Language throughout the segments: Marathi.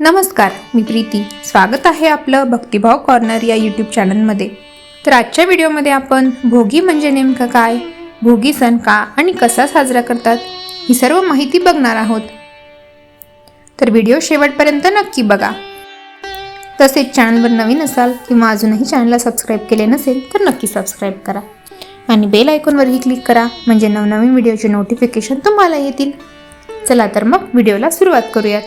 नमस्कार मी प्रीती. स्वागत आहे आपलं भक्तिभाव कॉर्नर या यूट्यूब चॅनलमध्ये. तर आजच्या व्हिडिओमध्ये आपण भोगी म्हणजे नेमकं काय? भोगी सण का आणि कसा साजरा करतात? ही सर्व माहिती बघणार आहोत. तर व्हिडिओ शेवटपर्यंत नक्की बघा. तसेच चॅनलवर नवीन असाल किंवा अजूनही चॅनलला सबस्क्राईब केले नसेल तर नक्की सबस्क्राईब करा. आणि बेल आयकॉनवरही क्लिक करा म्हणजे नवनवीन व्हिडिओचे नोटिफिकेशन तुम्हाला येतील. चला तर मग व्हिडिओला सुरुवात करूयात.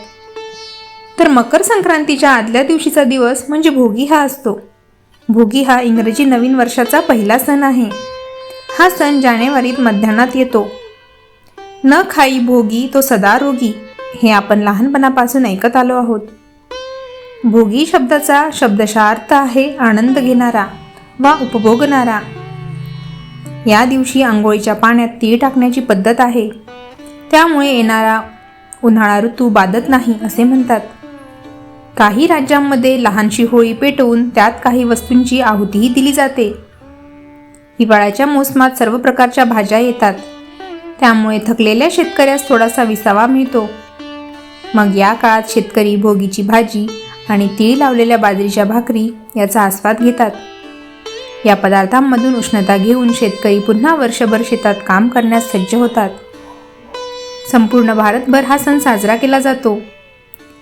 तर मकर संक्रांतीच्या आदल्या दिवशीचा दिवस म्हणजे भोगी हा असतो. भोगी हा इंग्रजी नवीन वर्षाचा पहिला सण आहे. हा सण जानेवारीत मध्यान्हात येतो. न खाई भोगी तो सदा रोगी हे आपण लहानपणापासून ऐकत आलो आहोत. भोगी शब्दाचा शब्दशः अर्थ आहे आनंद घेणारा वा उपभोगणारा. या दिवशी आंघोळीच्या पाण्यात तीळ टाकण्याची पद्धत आहे. त्यामुळे येणारा उन्हाळा ऋतू बाधत नाही असे म्हणतात. काही राज्यांमध्ये लहानशी होळी पेटवून त्यात काही वस्तूंची आहुतीही दिली जाते. हिवाळ्याच्या मोसमात सर्व प्रकारच्या भाज्या येतात. त्यामुळे थकलेल्या शेतकऱ्यास थोडासा विसावा मिळतो. मग या काळात शेतकरी भोगीची भाजी आणि तीळ लावलेल्या बाजरीच्या भाकरी याचा आस्वाद घेतात. या पदार्थांमधून उष्णता घेऊन शेतकरी पुन्हा वर्षभर शेतात काम करण्यास सज्ज होतात. संपूर्ण भारतभर हा सण साजरा केला जातो.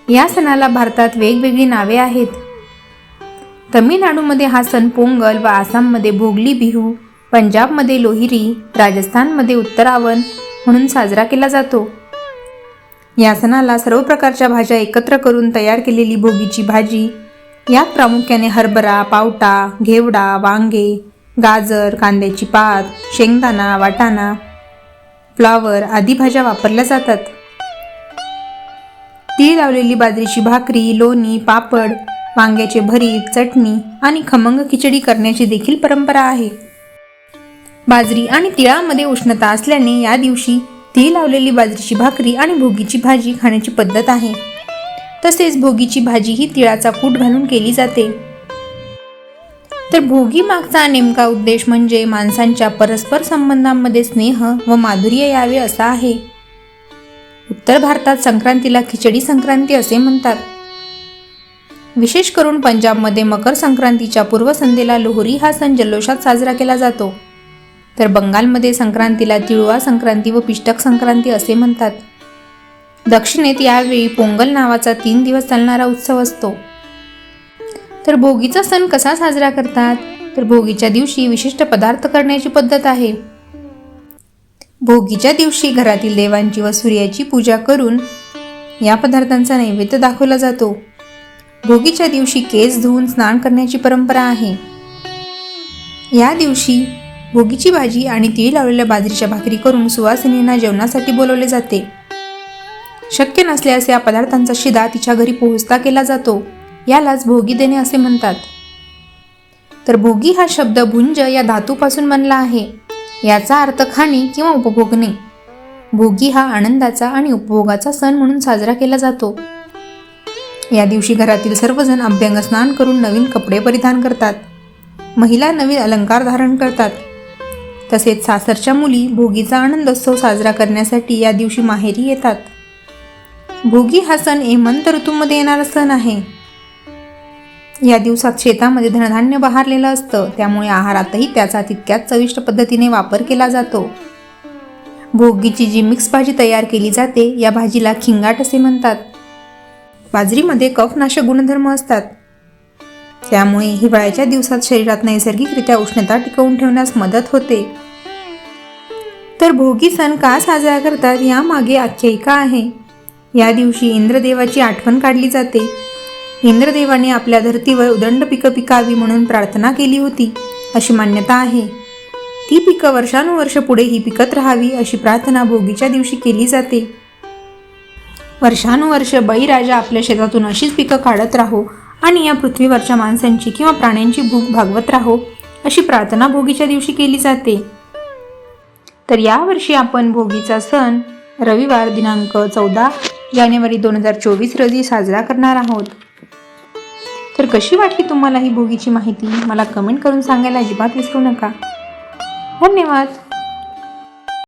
या सणाला भारतात वेगवेगळी नावे आहेत. तमिळनाडूमध्ये हा सण पोंगल व आसाममध्ये भोगली बिहू पंजाबमध्ये लोहिरी राजस्थानमध्ये उत्तरावण म्हणून साजरा केला जातो. या सणाला सर्व प्रकारच्या भाज्या एकत्र करून तयार केलेली भोगीची भाजी यात प्रामुख्याने हरभरा पावटा घेवडा वांगे गाजर कांद्याची पात शेंगदाणा वाटाणा फ्लावर आदी भाज्या वापरल्या जातात. तीळ लावलेली बाजरीची भाकरी लोणी पापड वांग्याचे भरीत चटणी आणि खमंग खिचडी करण्याची देखील परंपरा आहे. बाजरी आणि तिळामध्ये उष्णता असल्याने या दिवशी तीळ लावलेली बाजरीची भाकरी आणि भोगीची भाजी खाण्याची पद्धत आहे. तसेच भोगीची भाजी ही तिळाचा कूट घालून केली जाते. तर भोगी मागचा नेमका उद्देश म्हणजे माणसांच्या परस्पर संबंधांमध्ये स्नेह व माधुर्य यावे असा आहे. उत्तर भारतात संक्रांतीला खिचडी संक्रांती असे म्हणतात. विशेष करून पंजाबमध्ये मकर संक्रांतीच्या पूर्वसंध्येला लोहरी हा सण जल्लोषात साजरा केला जातो. तर बंगालमध्ये संक्रांतीला तिळवा संक्रांती व पिष्टक संक्रांती असे म्हणतात. दक्षिणेत यावेळी पोंगल नावाचा तीन दिवस चालणारा उत्सव असतो. तर भोगीचा सण कसा साजरा करतात? तर भोगीच्या दिवशी विशिष्ट पदार्थ करण्याची पद्धत आहे. भोगीच्या दिवशी घरातील देवांची व सूर्याची पूजा करून या पदार्थांचा नैवेद्य दाखवला जातो. भोगीच्या दिवशी केस धुवून स्नान करण्याची परंपरा आहे. या दिवशी भोगीची भाजी आणि तीळ लावलेल्या बाजरीच्या भाकरी करून सुवासिनींना जेवणासाठी बोलवले जाते. शक्य नसल्यास या पदार्थांचा शिदा तिच्या घरी पोहोचता केला जातो. यालाच भोगी देणे असे म्हणतात. तर भोगी हा शब्द भुंज या धातूपासून बनला आहे. याचा अर्थ खाणे किंवा उपभोगणे. भोगी हा आनंदाचा आणि उपभोगाचा सण म्हणून साजरा केला जातो. या दिवशी घरातील सर्वजण अभ्यंग स्नान करून नवीन कपडे परिधान करतात. महिला नवीन अलंकार धारण करतात. तसेच सासरच्या मुली भोगीचा आनंदोत्सव साजरा करण्यासाठी या दिवशी माहेरी येतात. भोगी हा सण हेमंत ऋतूमध्ये येणारा सण आहे. या दिवसात शेतामध्ये धनधान्य बहारलेलं असतं. त्यामुळे आहारातही त्याचा तितक्याच चविष्ट पद्धतीने वापर केला जातो. भोगीची जी मिक्स भाजी तयार केली जाते या भाजीला खिंगाट असे म्हणतात. बाजरीमध्ये कफनाशक गुणधर्म असतात. त्यामुळे हिवाळ्याच्या दिवसात शरीरात नैसर्गिकरित्या उष्णता टिकवून ठेवण्यास मदत होते. तर भोगी सण का साजरा करतात यामागे आख्यायिका आहे. या दिवशी इंद्रदेवाची आठवण काढली जाते. इंद्रदेवाने आपल्या धर्तीवर उदंड पिकं पिकावी म्हणून प्रार्थना केली होती. अशी मान्यता आहे. ती पिकं वर्षानुवर्ष पुढे ही पिकत राहावी अशी प्रार्थना भोगीच्या दिवशी केली जाते. वर्षानुवर्ष बळीराजा आपल्या शेतातून अशीच पिकं काढत राहो आणि या पृथ्वीवरच्या माणसांची किंवा प्राण्यांची भूक भागवत राहो अशी प्रार्थना भोगीच्या दिवशी केली जाते. तर यावर्षी आपण भोगीचा सण रविवार दिनांक चौदा जानेवारी दोन हजार चोवीस रोजी साजरा करणार आहोत. तर कशी वाटली तुम्हाला ही भोगीची माहिती? मला कमेंट करून सांगायला अजिबात विसरू नका. धन्यवाद.